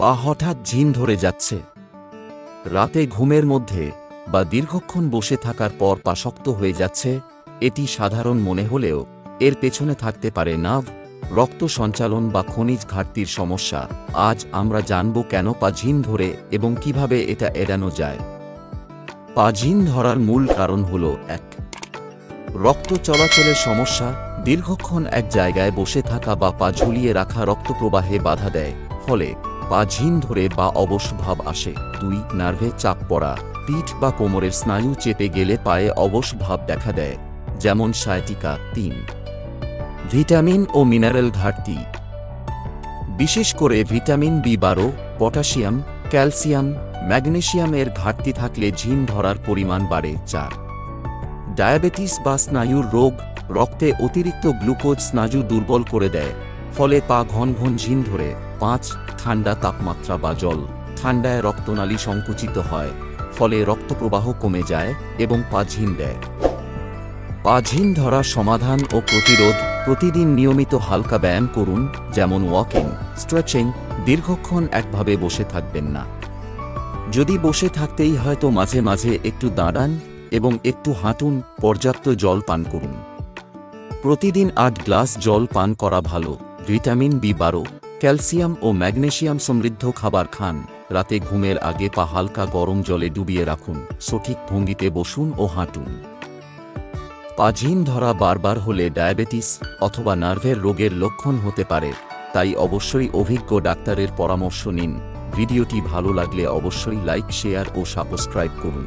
পা হঠাৎ ঝিন ধরে যাচ্ছে। রাতে ঘুমের মধ্যে বা দীর্ঘক্ষণ বসে থাকার পর পা শক্ত হয়ে যাচ্ছে, এটি সাধারণ মনে হলেও এর পেছনে থাকতে পারে নাভ, রক্ত সঞ্চালন বা খনিজ ঘাটতির সমস্যা। আজ আমরা জানব কেন পা ঝিন ধরে এবং কীভাবে এটা এড়ানো যায়। পা ঝিন ধরার মূল কারণ হল এক, রক্ত চলাচলের সমস্যা, দীর্ঘক্ষণ এক জায়গায় বসে থাকা বা পা ঝুলিয়ে রাখা রক্তপ্রবাহে বাধা দেয়, ফলে পা ঝিন ধরে বা অবশ ভাব আসে। দুই, নার্ভে চাপ পড়া। পিঠ বা কোমরের স্নায়ু চেপে গেলে পায়ে অবশ ভাব দেখা দেয়, যেমন সায়াটিকা। তিন, ভিটামিন ও মিনারেল ঘাটতি। বিশেষ করে ভিটামিন বি বারো, পটাশিয়াম, ক্যালসিয়াম ম্যাগনেসিয়ামের ঘাটতি থাকলে ঝিন ধরার পরিমাণ বাড়ে। চার, ডায়াবেটিস বা স্নায়ুর রোগ রক্তে অতিরিক্ত গ্লুকোজ স্নায়ু দুর্বল করে দেয়, ফলে পা ঘন ঘন ঝিন ধরে। পাঁচ, ঠান্ডা তাপমাত্রা বা জল। ঠান্ডায় রক্তনালী সংকুচিত হয়, ফলে রক্তপ্রবাহ কমে যায় এবং পা ঝিন দেয়। পা ঝিন ধরার সমাধান ও প্রতিরোধ প্রতিদিন নিয়মিত হালকা ব্যায়াম করুন, যেমন ওয়াকিং স্ট্রেচিং দীর্ঘক্ষণ একভাবে বসে থাকবেন না। যদি বসে থাকতেই হয়তো মাঝে মাঝে একটু দাঁড়ান এবং একটু হাঁটুন, পর্যাপ্ত জল পান করুন। প্রতিদিন আট গ্লাস জল পান করা ভালো, ভিটামিন বি বারো। ক্যালসিয়াম ও ম্যাগনেশিয়াম সমৃদ্ধ খাবার খান। রাতে ঘুমের আগে পা হালকা গরম জলে ডুবিয়ে রাখুন। সঠিক ভঙ্গিতে বসুন ও হাঁটুন। পাঝিন ধরা বারবার হলে ডায়াবেটিস অথবা নার্ভের রোগের লক্ষণ হতে পারে। তাই অবশ্যই অভিজ্ঞ ডাক্তারের পরামর্শ নিন। ভিডিওটি ভালো লাগলে অবশ্যই লাইক, শেয়ার ও সাবস্ক্রাইব করুন।